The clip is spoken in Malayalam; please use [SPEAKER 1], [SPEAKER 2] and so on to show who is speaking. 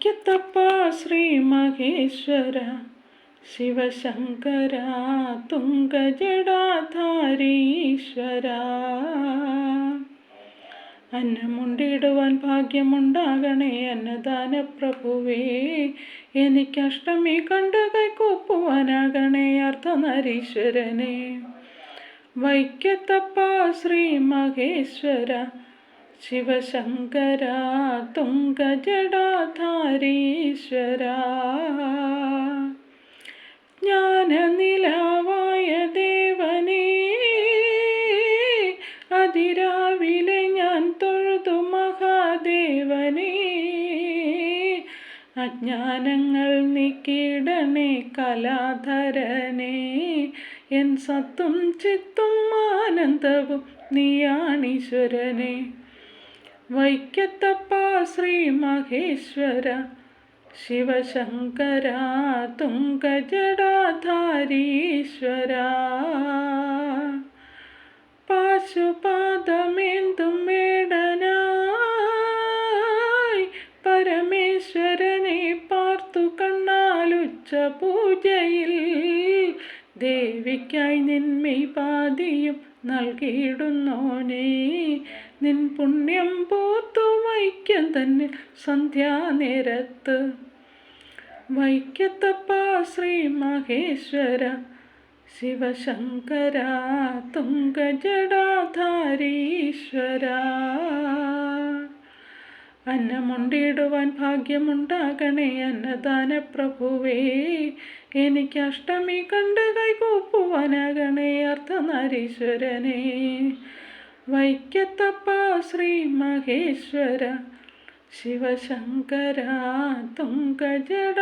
[SPEAKER 1] വൈക്കത്തപ്പ ശ്രീ മഹേശ്വര ശിവശങ്കര തുങ്കജടാധാരീശ്വര അന്നമുണ്ടിടുവാൻ ഭാഗ്യമുണ്ടാകണേ അന്നദാന പ്രഭുവേ എനിക്ക് അഷ്ടമി കണ്ട് കൈകൂപ്പുവാനാകണേ അർദ്ധനരീശ്വരനെ. വൈക്കത്തപ്പ ശ്രീ മഹേശ്വര ശിവശങ്കര തുംഗജടാധാരീശ്വര. ജ്ഞാനനിലാവായ ദേവനേ അതിരാവിലെ ഞാൻ തൊഴുതു മഹാദേവനേ. അജ്ഞാനങ്ങൾ നീക്കിയിടണേ കലാധരനേ എൻ സത്തും ചിത്തും ആനന്ദവും നീയാണീശ്വരനെ. വൈക്കത്തപ്പ ശ്രീ മഹേശ്വര. ശിവശങ്കര തുങ്കജടാധാരീശ്വര പാശുപാദമേന്തും മേടനായി പരമേശ്വരനെ പാർത്തു കണ്ണാലുച്ച പൂജയിൽ ദേവിക്കായി നിന്മെയ് പാതിയും നൽകിയിടുന്നോനേ. നിൻ പുണ്യം പോത്തു വൈക്കം തന്നെ സന്ധ്യാനേരത്ത്. വൈക്കത്തപ്പ ശ്രീ മഹേശ്വര ശിവശങ്കര തുങ്കജടാധാരീശ്വര അന്നമുണ്ടിടുവാൻ ഭാഗ്യമുണ്ടാകണേ അന്നദാന പ്രഭുവേ എനിക്ക് അഷ്ടമി കണ്ട് കൈകൂപ്പുവാനാകണേ അർത്ഥനാരീശ്വരനെ വൈക്കത്തപ്പ ശ്രീ മഹേശ്വര ശിവശങ്കര തുങ്കജടാധാരീശ്വര.